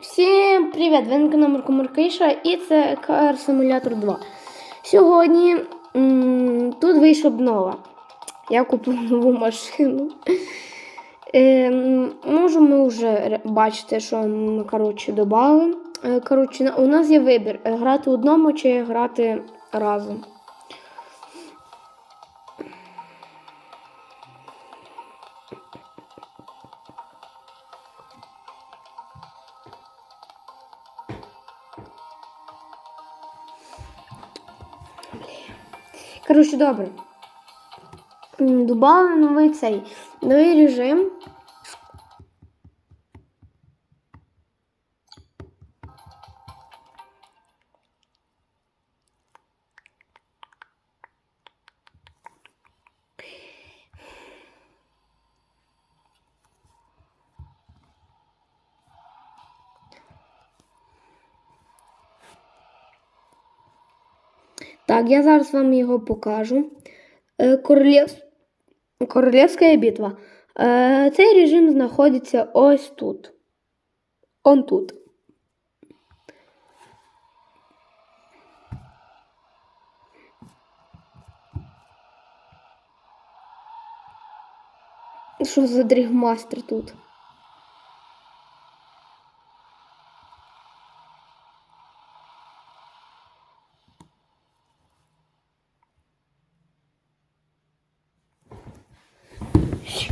Всім привіт! Ви на каналі Марко Маркиша і це Car Simulator 2. Сьогодні тут вийшла обнова. Я купив нову машину. Е, м, можемо вже бачити, що ми коротше, додали. Е, коротше, у нас є вибір: грати одному чи грати разом. Добре. М, Добавили новий цей новий режим. Так, я зараз вам його покажу. Е, Королівська битва. Е, Цей режим знаходиться ось тут. Он тут. Що за дрігмастер тут?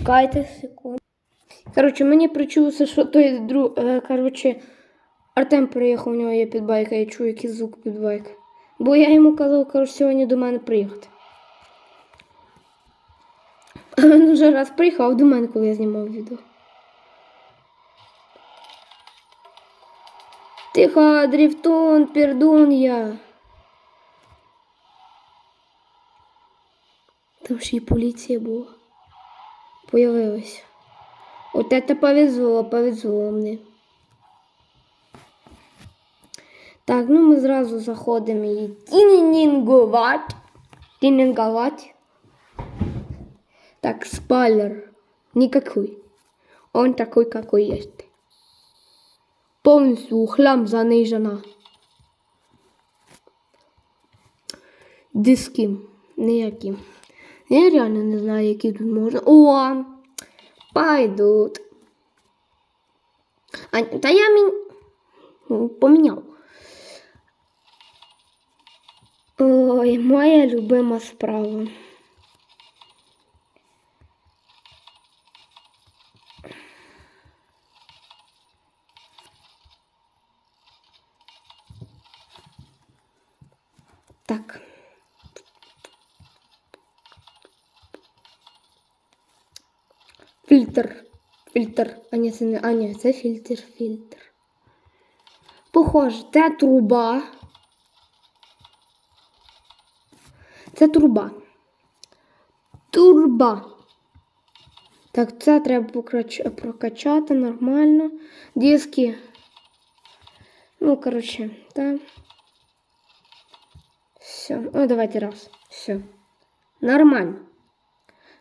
Чекайте секунду. Коротше, мені причулося, що той друг. Е, коротше, Артем приїхав, у нього є підбайка, я чую якийсь звук підбайка. Бо я йому казав, коротше, сьогодні до мене приїхати. А він вже раз приїхав до мене, коли я знімав відео. Тихо, дріфтун, пердун я. Там ще й поліція була. Появилась. Вот это повезло, повезло мені. Так, ну ми зразу заходимо і тінінінговать. Тінінговать. Так, спойлер. Никакой. Он такой, какой есть. Полностью хлам занижена. Диски. Ніякі. Я реально не знаю, які тут можна. О! Пойдут. А, та я мін... поміняв. Ой, моя любима справа. Фільтр. Фільтр. А ні, це не. А ні, це фільтр, фільтр. Похоже, це труба. Це труба. Турба. Так, це треба покрач- прокачати нормально. Диски. Ну, коротше, так. Все. Ну, давайте раз. Все. Нормально.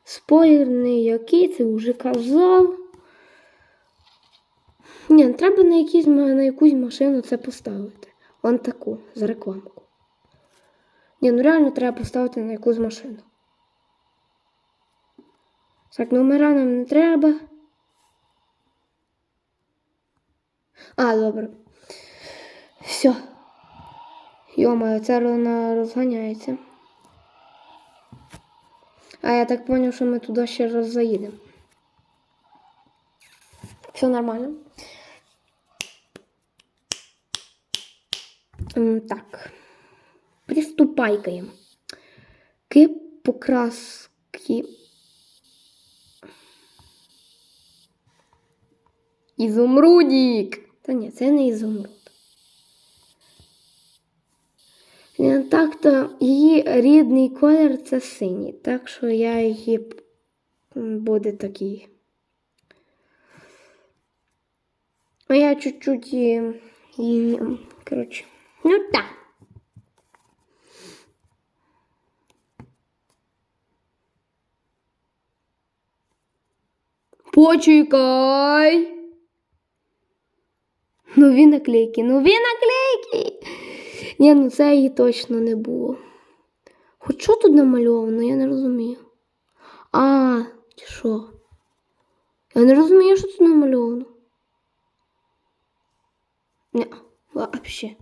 Спойлер не який, це вже казав. Ні, треба на, якісь, на якусь машину це поставити. Вон таку, за рекламку. Ні, ну реально треба поставити на якусь машину. Так, номера нам не треба. А, добре. Все. Йомаю, це розганяється. А я так понял, що ми туди ще раз заїдемо. Все нормально. Так. Приступайкаємо. К покраски. Ізумрудік. Та ні, це не ізумруд. Е, Так-то її рідний колір це синій, так що я її буде такий. А я чуть-чуть її, її коротше, ну так. Почекай. Нові наклейки, нові наклейки. Ні, ну це її точно не було. Хоч що тут намальовано, я не розумію. А, чи що? Я не розумію, що тут намальовано. Ні, вообще.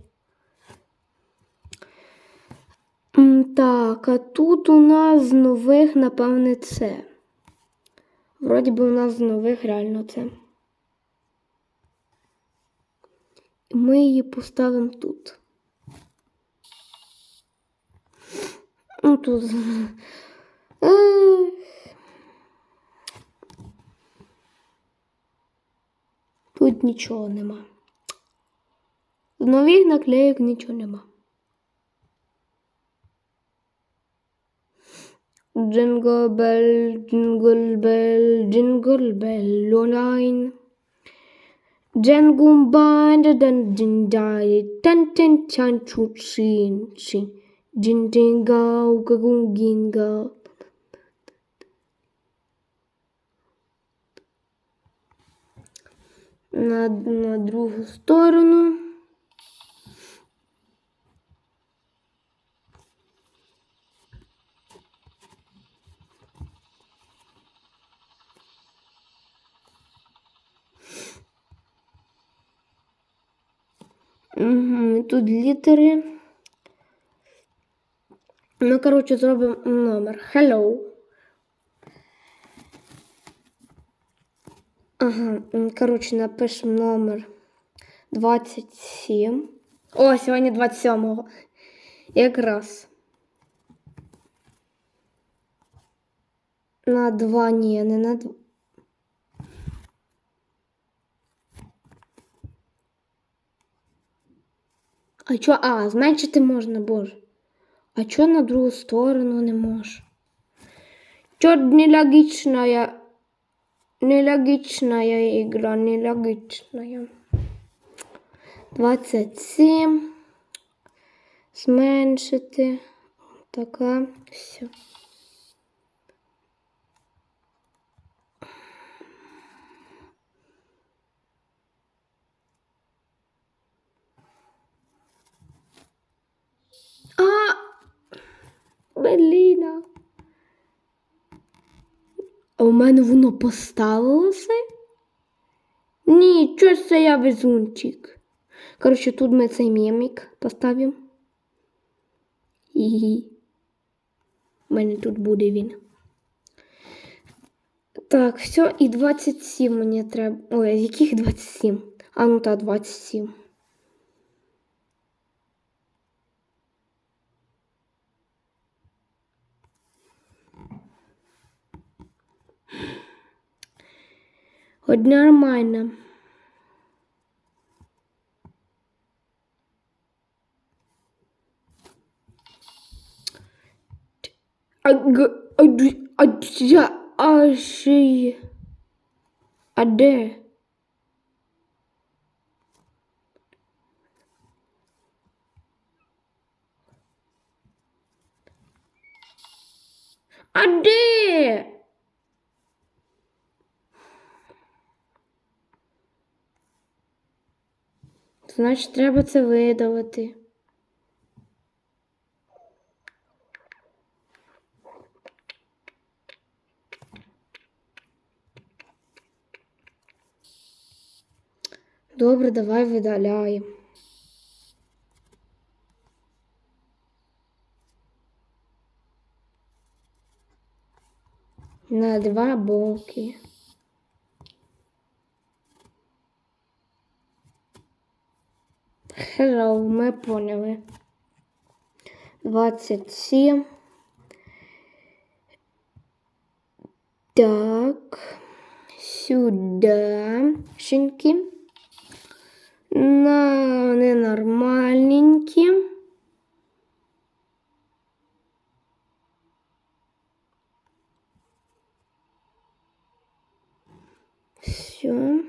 Так, а тут у нас з нових, напевне, це. Вроді би у нас з нових реально це. Ми її поставимо тут. Ну, тут. Тут нічого нема. Нових наклеїк нічого нема. Jingle bell, jingle bell, jingle bell, all nine. Jengum bind den din die, ten ten chan chu chin chin. Gin go. На, на другу сторону. Угу, тут літери. Ну, коротше, зробимо номер. Hello. Ага, коротше, напишемо номер 27. О, сьогодні 27-го. Якраз. На два, ні, не на два. А чо? А, зменшити можна, боже. А чо на другу сторону не можеш? Чо нелогічна, нелогічна ігра, нелогічна. 27. Зменшити. Така. Все. А! Беліна. А у мене воно поставилося? Ні, чого це я везунчик. Коротше, тут ми цей мемик поставимо. І у мене тут буде він. Так, все, і 27 мені треба. Ой, яких 27? А ну та 27. От нормально. А, ще- а де? А де? Значить, треба це видалити. Добре, давай видаляємо. На два боки. Hello, ми поняли. 27. Так. Сюди. Шинки. На ненормальненькі. Все.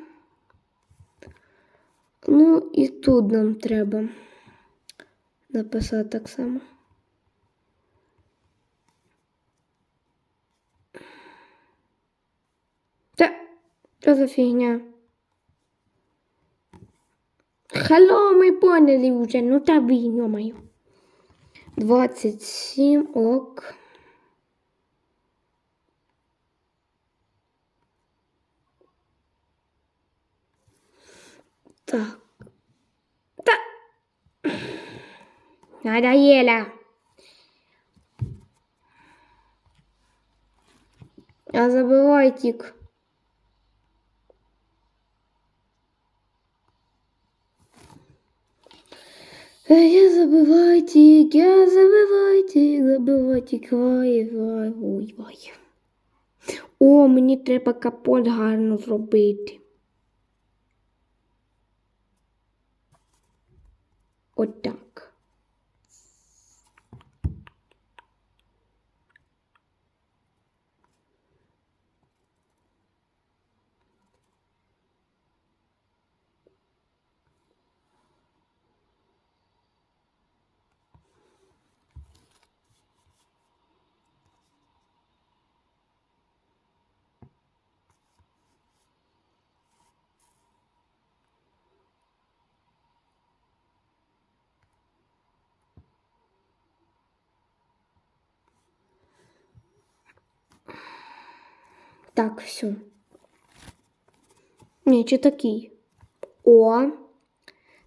Ну, і тут нам треба написати так само. Та, що за фігня? Hello, ми поняли вже. Ну та блін, йомаю. 27, ок. Так. Та. Надоело. А забывай тик. Я забывай тик, я забывай тик, забывай тик, вай, вай, ой, вай. О, мені треба капот гарно зробити. ኦዳ Так, все. Ні, чи такий. О,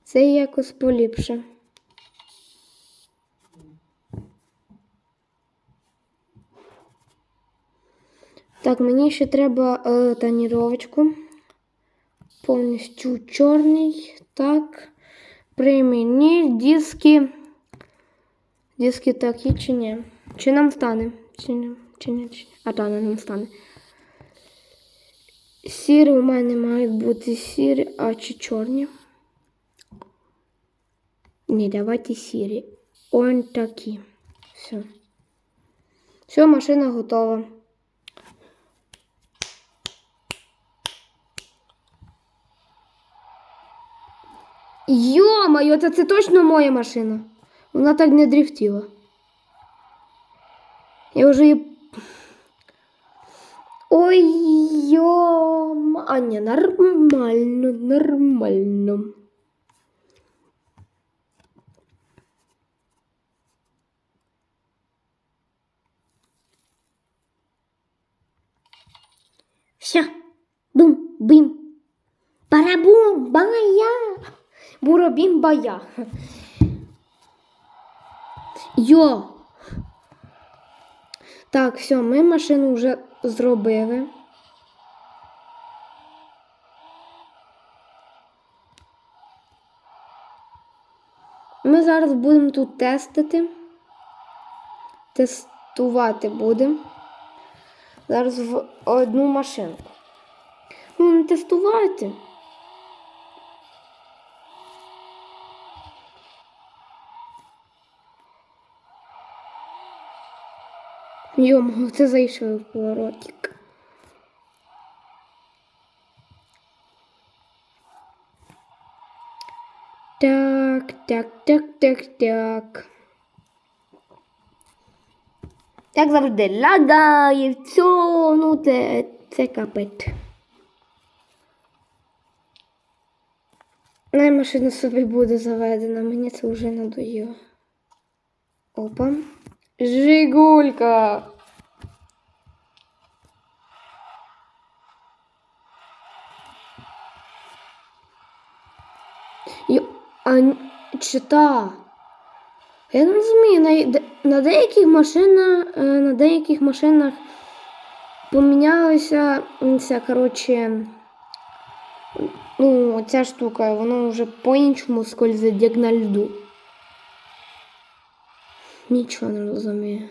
це якось поліпше. Так, мені ще треба е, тоніровочку. Повністю чорний. Так. При диски. Диски такі чи ні? Чи нам стане? Чи ні? Чи? Чи? А та не нам стане. Сірі у мене мають бути сірі, а чи чорні? Ні, давайте сірі. Он такі. Все. Все, машина готова. Йо-моє, це, це точно моя машина. Вона так не дрифтіла. Я вже її Ой, йом. А ні, нормально, нормально. Все. Бум, бим. Барабум, бая. Буробім бая. Йо. Так, все, ми машину вже зробили. Ми зараз будемо тут тестити. Тестувати будемо. Зараз в одну машинку. Ну, не тестувати. Йомо, це зайшов в поворотик. Так, так, так, так, так. Як завжди, лагає, все, ну це, це. Най машина собі буде заведена, мені це вже надоїло. Опа. Жигулька. Йо, а н- чи та? Я не розумію, на, на деяких машинах, е, на деяких машинах помінялася ця, коротше, ну, ця штука, воно вже по-іншому скользить, як на льду. Нічого не розумію.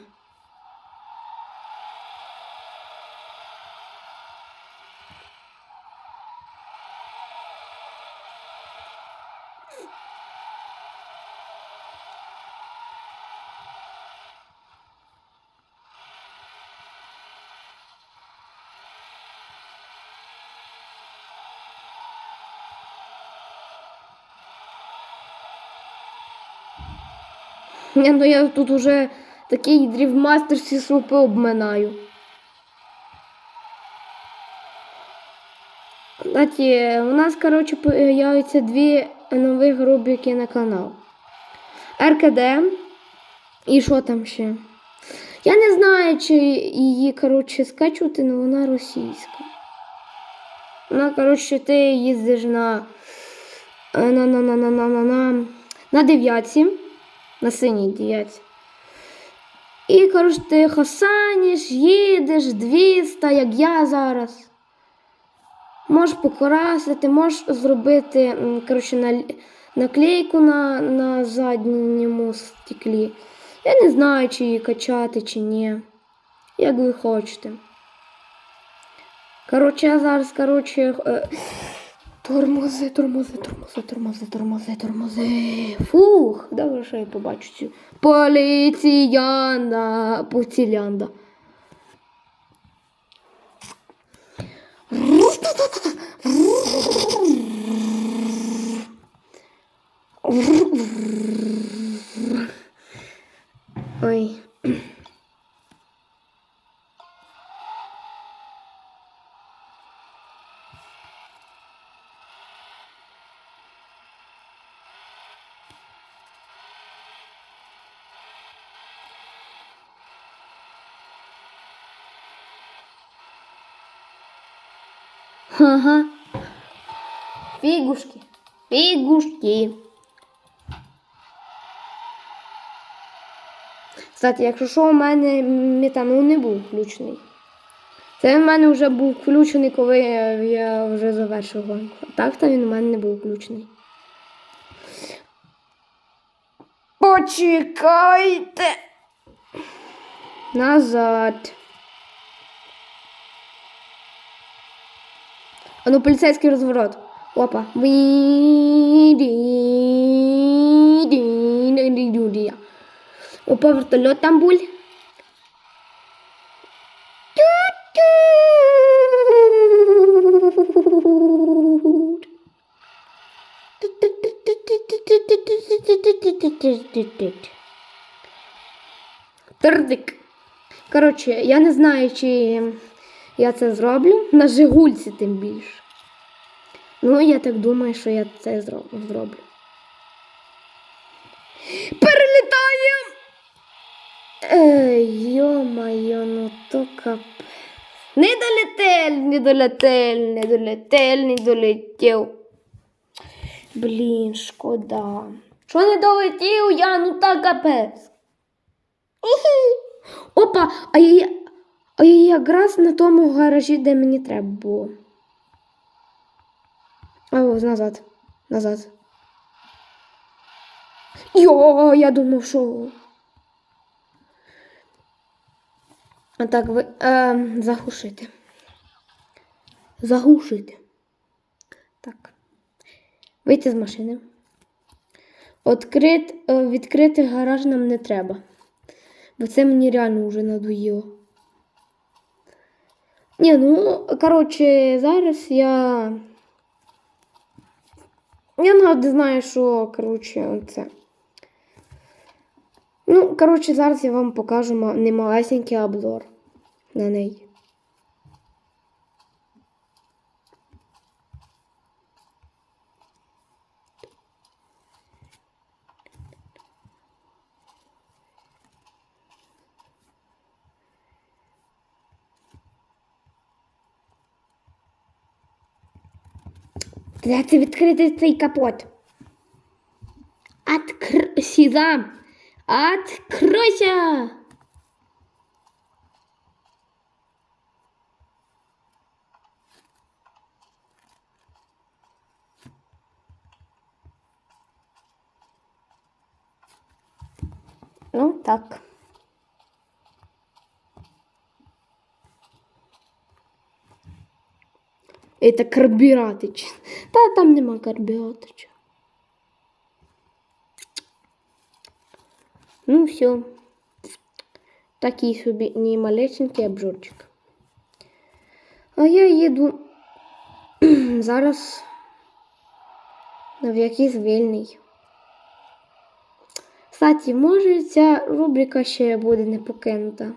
Ні, ну я тут уже такий дрівмастер всі слупи обминаю. Кстати, у нас, коротше, появляються дві нових рубрики на канал. РКД. І що там ще? Я не знаю, чи її, коротше, скачувати, але вона російська. Вона, коротше, ти їздиш на на, на, на, на, на, на, на, на дев'ятці, на синій дев'ятці. І, коротше, ти хасаніш, їдеш 200, як я зараз. Можеш покрасити, можеш зробити коротше, наклейку на, на задньому стеклі. Я не знаю, чи її качати, чи ні. Як ви хочете. Коротше, я зараз, коротше, е, тормози, тормози, тормози, тормози, тормози, тормози. Фух, добре, що я побачу цю поліціянда, поцілянда. Ой. Ага. Фігушки. Фігушки. Кстати, якщо що, у мене метанол не був включений. Це в мене вже був включений, коли я, вже завершив гонку. Так то він у мене не був включений. Почекайте. Назад. А ну, поліцейський розворот. Опа. Опа, вертольот там буль. Тердик. Коротше, я не знаю, чи я це зроблю. На Жигульці тим більше. Ну, я так думаю, що я це зроблю. Перелітаємо! Йо-моє, ну то кап. Не долетель, не долетель, не долетель, не долетів. Блін, шкода. Що не долетів я, ну так капець. Опа, а я, я якраз на тому гаражі, де мені треба було. А назад. Назад. Йо, я думав, що. А так ви. Е, заглушити. Заглушити. Так. Вийти з машини. Открит, е, відкрити гараж нам не треба. Бо це мені реально вже надоїло. Ні, ну, коротше, зараз я. Я навіть знаю, що, коротше, це. Ну, коротше, зараз я вам покажу ма- немалесенький обзор на неї. Треба відкрити цей капот. Откр... Сіза. Откройся! Ну, так. Это карбюратич. Та там нема карбюратича. Ну, все. Такий собі не малесенький обжорчик. А я їду зараз в якийсь вільний. Кстати, може ця рубрика ще буде не покинута.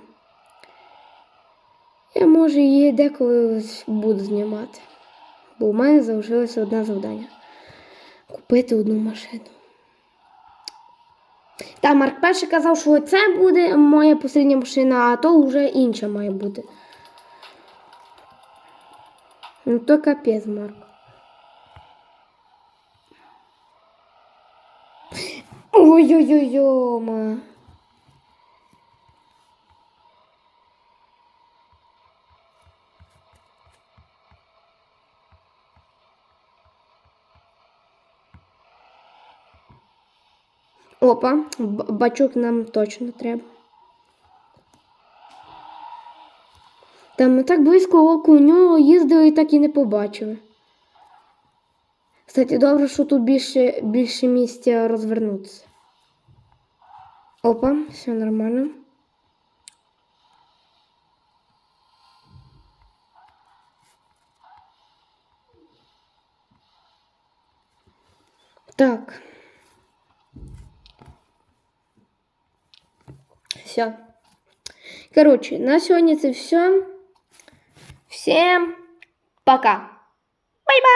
Я може її деколи буду знімати. Бо у мене залишилося одне завдання. Купити одну машину. Та Марк перший казав, що це буде моя посередня машина, а то вже інша має бути. Ну то капець, Марк. Ой-ой-ой-ой. Опа, бачок нам точно треба. Та ми так близько оку у нього їздили і так і не побачили. Кстати, добре, що тут більше, більше місця розвернутися. Опа, все нормально. Так. все. Короче, на сегодня это все. Всем пока. Бай-бай.